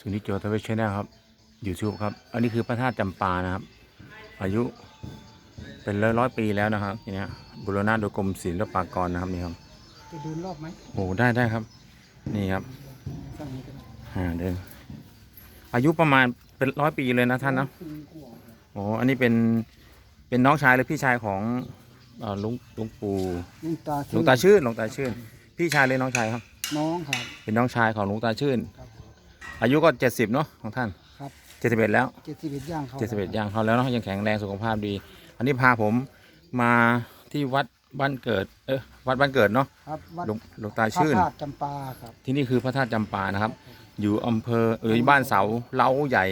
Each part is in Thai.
สุนิจโจทวีชแนลครับยูทูบครับ อันนี้คือพระธาตุจำปานะครับ อายุเป็นร้อยร้อยๆปีแล้วนะครับทีเนี้ยบุรณะโดยกรมศิลปากรนะครับนี่ครับจะเดินรอบไหมโอ้ได้ได้ครับ นี่ครับฝั่งนี้ก็ได้อ่าเดินอายุประมาณเป็นร้อยปีเลยนะท่านนะปีกว่าครับโอ้อันนี้เป็นเป็นน้องชายหรือพี่ชายของเอ่อลุงลุงปู่ลุงตาหลวงตาชื่นหลวงตาชื่นพี่ชายเลยน้องชายครับ น้องครับ เป็นน้องชายของหลวงตาชื่นครับ อายุก็เจ็ดสิบเนาะของท่านครับเจ็ดสิบเอ็ดแล้วเจ็ดสิบเอ็ดย่างเขาเจ็ดสิบเอ็ดย่างเขาแล้วเนาะยังแข็งแรงสุขภาพดี อันนี้พาผมมาที่วัดบ้านเกิด เออวัดบ้านเกิดเนาะครับวัดหลวงหลวงตาพระชื่นธาตุจำปาครับที่นี่คือพระธาตุจำปานะครับ อยู่อำเภอเออบ้านเสาเล้าใหญ่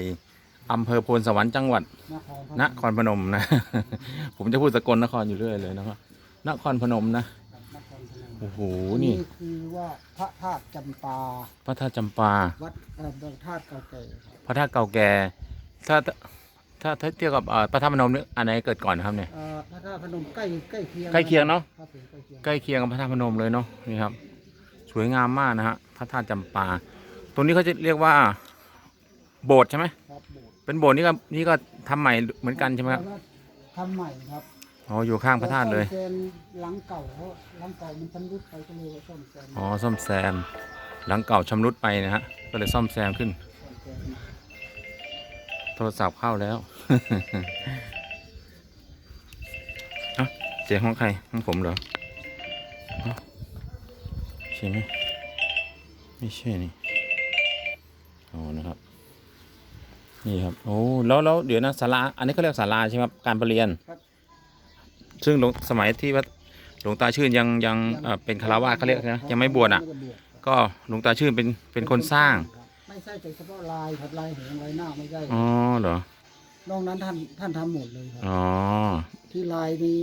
อำเภอโพนสวรรค์จังหวัดนครพนนมครพนมนะ ผมจะพูดสกลนครอยู่เรื่อยเลยนะครับนครพนมนะ โอ้โหนี่นี่ คือว่าพระธาตุจำปา พระธาตุจำปา วัดเอ่อพระธาตุเก่าแก่ครับพระธาตุเก่าแก่ ถ้าถ้าถ้าเทียบกับเอ่อพระธาตุพนมเนี่ยอันไหนเกิดก่อนนะครับเนี่ย เอ่อพระธาตุพนมใกล้ใกล้เคียงใกล้เคียงเนอะ ครับผมใกล้เคียงใกล้เคียงกับพระธาตุพนมเลยเนาะ นี่ครับ สวยงามมากนะฮะ พระธาตุจำปา ตรงนี้เขาจะเรียกว่า โบสถ์ใช่ไหม ครับโบสถ์เป็นโบสถ์นี่ก็นี่ก็ทำใหม่เหมือนกันใช่ไหมครับ แล้วก็ทำใหม่ครับ อ๋ออยู่ข้างพระธาตุเลย ซ่อมแซมหลังเก่าเพราะหลังเก่ามันชำรุดไปก็เลยว่าซ่อมแซมอ๋อซ่อมแซม หลังเก่าชำรุดไปนะฮะ ก็เลยซ่อมแซมขึ้น ซ่อมแซมโทรศัพท์เข้าแล้ว เอ้าเสียงของใครของผมเหรอเอ้าใช่ไหมไม่ใช่นี่อ๋อนะครับ นี่ครับ โอ้ แล้วแล้วเดี๋ยวนะศาลา อันนี้เขาเรียกศาลาใช่ไหมครับ การประเรียน ซึ่งหลวงสมัยที่ว่าหลวงตาชื่นยังยังเอ่อเป็นคารวาสเขาเรียกนะยังไม่บวชอะไม่ได้บวชครับก็หลวงตาชื่นเป็นเป็นคนสร้างครับไม่ใช่แต่เฉพาะลายครับลายเหงลายหน้าไม่ใช่อ๋อเหรอนอกนั้นท่านท่านทำหมดเลยครับ อ๋อที่ลายมี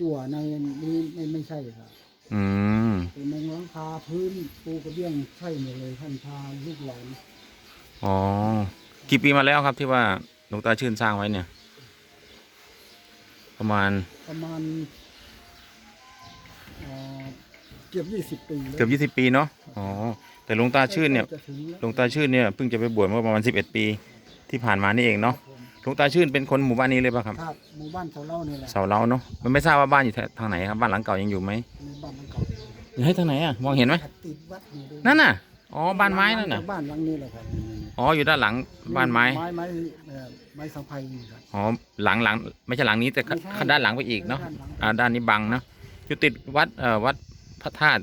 จั่วในนี้ไม่ไม่ใช่ครับอืมเป็นมุงหลังคาพื้นปูกระเบื้องใช่หมดเลยท่านพาลูกหลานอ๋อกี่ปีมาแล้วครับที่ว่าหลวงตาชื่นสร้างไว้เนี่ย ประมาณประมาณเอ่อเกือบยี่สิบปีแล้วเกือบยี่สิบปีเนาะอ๋อแต่หลวงตาชื่นเนี่ยจะถึงแล้วหลวงตาชื่นเนี่ยเพิ่งจะไปบวชเมื่อประมาณสิบเอ็ดปี ที่ผ่านมานี่เองเนาะหลวงตาชื่นเป็นคนหมู่บ้านนี้เลยป่ะครับครับหมู่บ้านเสาเล่านี่แหละเสาเล้าเนาะมันไม่ทราบว่าบ้านอยู่ทางไหนครับบ้านหลังเก่ายังอยู่ไหมในบ้านหลังเก่าอยู่ให้ทางไหนอะมองเห็นไหมติดวัดอยู่ด้วยนั่นน่ะอ๋อบ้านไม้นั่นน่ะบ้านหลังนี้แหละครับ อ๋ออยู่ด้านหลังบ้านไม้ไม้ไม้เอ่อไม้สังไพรนี่ครับ อ๋อหลังหลังไม่ใช่หลังนี้แต่ไม่ใช่ด้านหลังไปอีกเนาะด้านหลัง อ่าด้านนี้บังเนาะอยู่ติดวัดเอ่อวัดพระธาตุ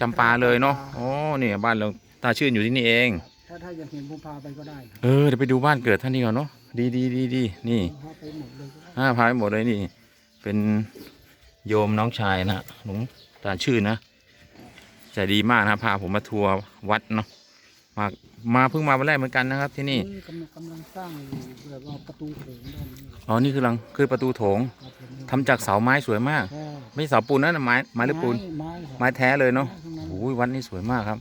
จำปาเลยเนาะอ๋อเนี่ยบ้านหลวงตาชื่นอยู่ที่นี่เอง ถ้าถ้าอยากเห็นผมพาไปก็ได้ครับเออเดี๋ยวไปดูบ้านเกิดท่านนี่ก่อนเนาะดีดีดีดีนี่พาไปหมดเลยก็ได้อ่าพาไปหมดเลยนี่ เป็นโยมน้องชายนะหลวงตาชื่นนะใจดีมากนะพาผมมาทัวร์วัดเนาะ มามาเพิ่งมาวันแรกเหมือนกันนะครับ ที่นี่กำลังกำลังสร้างอยู่แบบว่าประตูโถงด้านนี้อ๋อนี่คือหลังคือประตูโถงครับผมทำจากเสาไม้สวยมาก ใช่ไม่ใช่เสาปูนนะไม้ไม้หรือปูน ไม้ครับไม้แท้เลยเนาะไม้ทั้งนั้นโอ้ยวัดนี้สวยมากครับ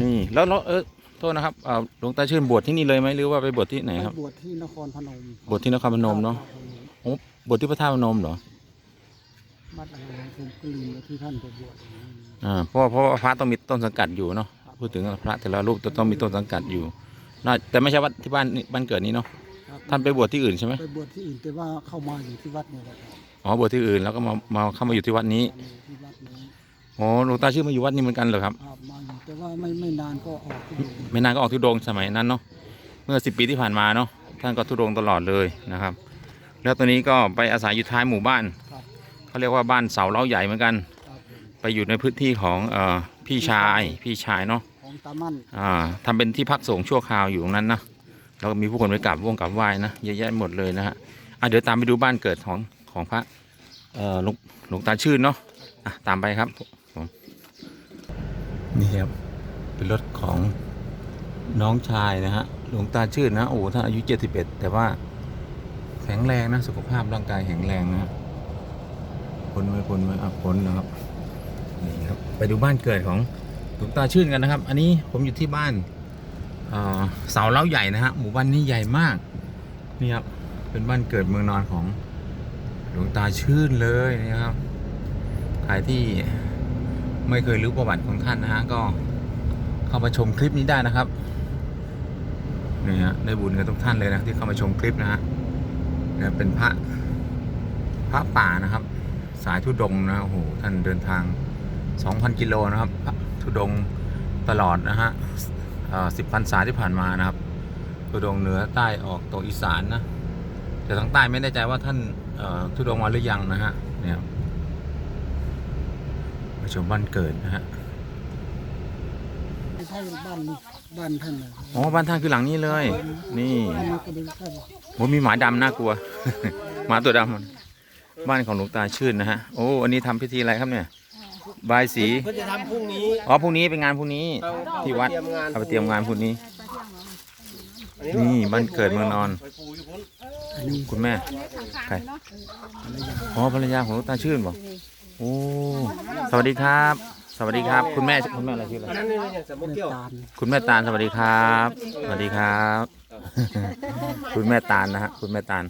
นี่แล้วแล้วเออโทษนะครับเอ่อหลวงตาชื่นบวชที่นี่เลยไหมหรือว่าไปบวชที่ไหนครับ ไปบวชที่นครพนมบวชที่นครพนมเนาะครับผมโอ้บวชที่พระธาตุพนมเหรอวัดอะไรผมก็ลืมแล้วที่ท่านไปบวชอ่าเพราะว่าเพราะว่าพระต้องมีต้นสังกัดอยู่เนาะ พูดถึงพระแต่ละรูปต้องมีต้นสังกัดอยู่น่าแต่ไม่ใช่วัดที่บ้านนี่บ้านเกิดนี้เนาะครับท่านไปบวชที่อื่นใช่ไหมไปบวชที่อื่นแต่ว่าเข้ามาอยู่ที่วัดเนี่ยแหละครับอ๋อบวชที่อื่นแล้วก็มามาเข้ามาอยู่ที่วัดนี้มาอยู่ที่วัดนี้อ๋อหลวงตาชื่อมาอยู่วัดนี้เหมือนกันเหรอครับครับมาอยู่แต่ว่าไม่ไม่นานก็ออกที่อื่นไม่นานก็ออกทุดงค์สมัยนั้นเนาะเมื่อสิบปีที่ผ่านมาเนาะท่านก็ทุดงค์ตลอดเลยนะครับ แล้วตอนนี้ก็ไปอาศัยอยู่ท้ายหมู่บ้านครับเขาเรียกว่าบ้านเสาเล้าใหญ่เหมือนกัน ครับผมไปอยู่ในพื้นที่ของเอ่อพี่ชายพี่ชายเนาะ ของตามั่นอ่าทำเป็นที่พักสงฆ์ชั่วคราวอยู่ตรงนั้นนะแล้วก็มีผู้คนไปกราบวงกราบไหว้นะเยอะแยะหมดเลยนะฮะอะเดี๋ยวตามไปดูบ้านเกิดของของพระเอ่อหลวงหลวงตาชื่นเนาะอะตามไปครับผมนี่ครับเป็นรถของน้องชายนะฮะหลวงตาชื่นนะโอ้โหท่านอายุเจ็ดสิบเอ็ดแต่ว่าแข็งแรงนะสุขภาพร่างกายแข็งแรงนะพ้นไว้พ้นไว้อะพ้นนะครับนี่ครับไปดูบ้านเกิดของห ลวงตาชื่นกันนะครับ อันนี้ผมอยู่ที่บ้านเสาเล้าใหญ่นะฮะหมู่บ้านนี้ใหญ่มากนี่ครับเป็นบ้านเกิดเมืองนอนของหลวงตาชื่นเลยนะครับใครที่ไม่เคยรู้ประวัติของท่านนะฮะก็เข้ามาชมคลิปนี้ได้นะครับนี่ฮะได้บุญกันทุกท่านเลยนะที่เข้ามาชมคลิปนะฮะเนี่ยเป็นพระพระป่านะครับ สายทุดงนะโอ้โหท่านเดินทาง 2,000 กิโลนะครับ ทุดงค์ตลอดนะฮะสิบพันษาที่ผ่านมานะครับ ทุดงค์เหนือใต้ออกตกอีสานนะแต่ทางใต้ไม่แน่ใจว่าท่านเอ่อทุดงค์มาหรือยังนะฮะเนี่ยมาชมบ้านเกิดนะฮะไม่ใช่บ้านบ้านท่านนะอ๋อบ้านท่านคือหลังนี้เลย นี่อันนี้ก็ดูท่านโอ้มีหมาดำน่ากลัว หมาตัวดำบ้านของหลวงตาชื่นนะฮะโอ้อันนี้ทำพิธีอะไรครับเนี่ย บายสีเพื่อจะทำพรุ่งนี้อ๋อพรุ่งนี้เป็นงานพรุ่งนี้ เราที่วัด เตรียมงานเอาไปเตรียมงานพรุ่งนี้ อันี่บ้านเกิดเมืองนอน ไปปูอยู่พุ่นอันนี้คุณแม่ ใคร อ๋อภรรยาของหลวงตาชื่นบอกโอ้สวัสดีครับ สวัสดีครับ คุณแม่คุณแม่อะไรชื่ออะไรอันนั้นนี่เนี่ยสมมติเลือเกี่ยวตาลคุณแม่ตาลสวัสดีครับ สวัสดีครับ คุณแม่ตาลนะฮะคุณแม่ตาล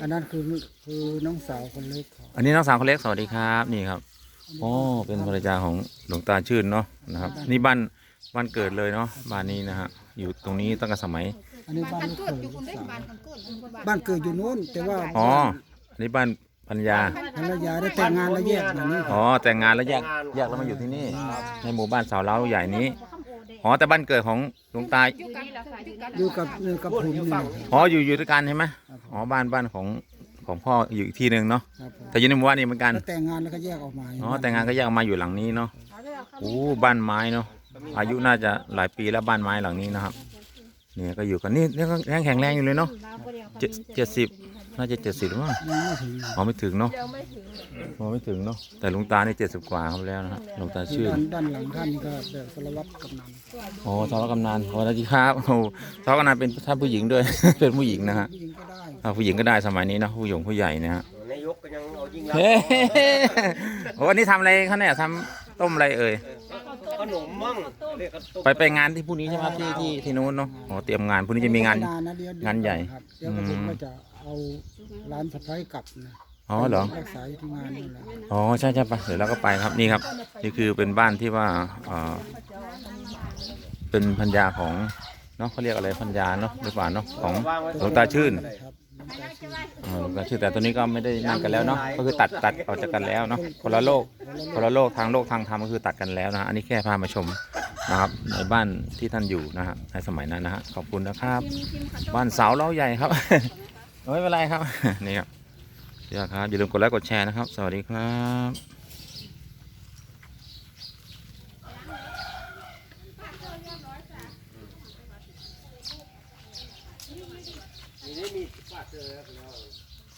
อันนั้นคือคือน้องสาวคนเล็กเขาอันนี้น้องสาวคนเล็กสวัสดีครับ นี่ครับ อ๋อเป็นภรรยาของหลวงตาชื่นเนาะนะครับ นี่บ้านบ้านเกิดเลยเนาะบ้านนี้นะฮะอยู่ตรงนี้ตั้งแต่สมัยอันนี้บ้านกันลูกเกิเขดยอยู่คนได้สาวบ้านกันเกิดอยู่บ้านบ้านเกิดอยู่นู้นแต่ว่าอ๋ออันนี้บ้านภรรยาภรรยาได้แต่งงานแล้วแยกอย่างนี้อ๋อแต่งงานแล้วแยกแยกแล้วมาอยู่ที่นี่ ในหมู่บ้านสาวเล้าใหญ่นี้อ๋อแต่บ้านเกิดของหลวงตาอยู่กันอยู่กันอยู่กับอยู่กับผมนี่นะครับอ๋ออยู่อยู่ด้วยกันใช่ไหมอ๋อบ้านบ้านของ ของพ่ออยู่อีกที่หนึ่งเนาะครับผมแต่อยู่ในหมู่บ้านนี้เหมือนกันแล้วแต่งงานแล้วก็แยกออกมาอ๋อแต่งงานก็แยกออกมาอยู่หลังนี้เนาะโอ้บ้านไม้เนาะอายุน่าจะหลายปีแล้วบ้านไม้หลังนี้นะครับเนี่ยก็อยู่กันนี่นี่ก็ยังแข็งแรงอยู่เลยเนาะเจ็ดเจ็ดสิบ น่าจะเจ็ดสิบหรือเปล่ายังไม่ถึงอ๋อไม่ถึงเนาะอ๋อไม่ถึงเนาะแต่หลวงตานี่เจ็ดสิบกว่าครับแล้วนะฮะหลวงตาชื่อ ด้านด้านหลังท่านก็แบบสารวัตรกำนันอ๋อสารวัตรกำนันสวัสดีครับโอ้สารวัตรกำนันเป็นท่านผู้หญิงด้วย เป็นผู้หญิงนะฮะผู้หญิงก็ได้อ่าผู้หญิงก็ได้สมัยนี้เนอะผู้หญิงผู้ใหญ่นะฮะนายกก็ยังเอายิ่งรักเฮ้โอ้อันนี้ทำอะไรเขาเนี่ยทำต้มอะไรเอ่ย ขนมมั่งเรียกกันต้มไปไปงานที่พรุ่งนี้ใช่ไหมครับที่ที่ที่นู้นเนาะอ๋อเตรียมงานพรุ่งนี้จะมีงาน ไม่นะเดี๋ยวเดี๋ยวงานใหญ่ ครับเดี๋ยวก็อืผมมก็จะ เอาร้านสะพ้ายกลับนะอ๋อเหรอ รักษาอยู่ที่งานนี่แหละอ๋อใช่ใช่ไปเดี๋ยวเราก็ไปครับนี่ครับ นี่คือเป็นบ้านที่ว่าเอ่อเป็นพันยาของเนาะเขาเรียกอะไรพันยาเนาะหรือเปล่าเนาะของวางไว้หลวงตาชื่นครับน้ำตาชื่นอ๋อหลวงตาชื่นแต่ตัวนี้ก็ไม่ได้นั่งกันแล้วเนาะก็คือตัดตัดออกจากกันแล้วเนาะคนละโลกคนละโลกทางโลกทางธรรมก็คือตัดกันแล้วนะฮะอันนี้แค่พามาชมนะครับในบ้านที่ท่านอยู่นะฮะในสมัยนั้นนะฮะขอบคุณนะครับ บ้านเสาเล้าใหญ่ครับ ไม่เป็นไรครับ นี่ครับเดี๋ยวครับอย่าลืมกดไลค์กดแชร์นะครับ สวัสดีครับ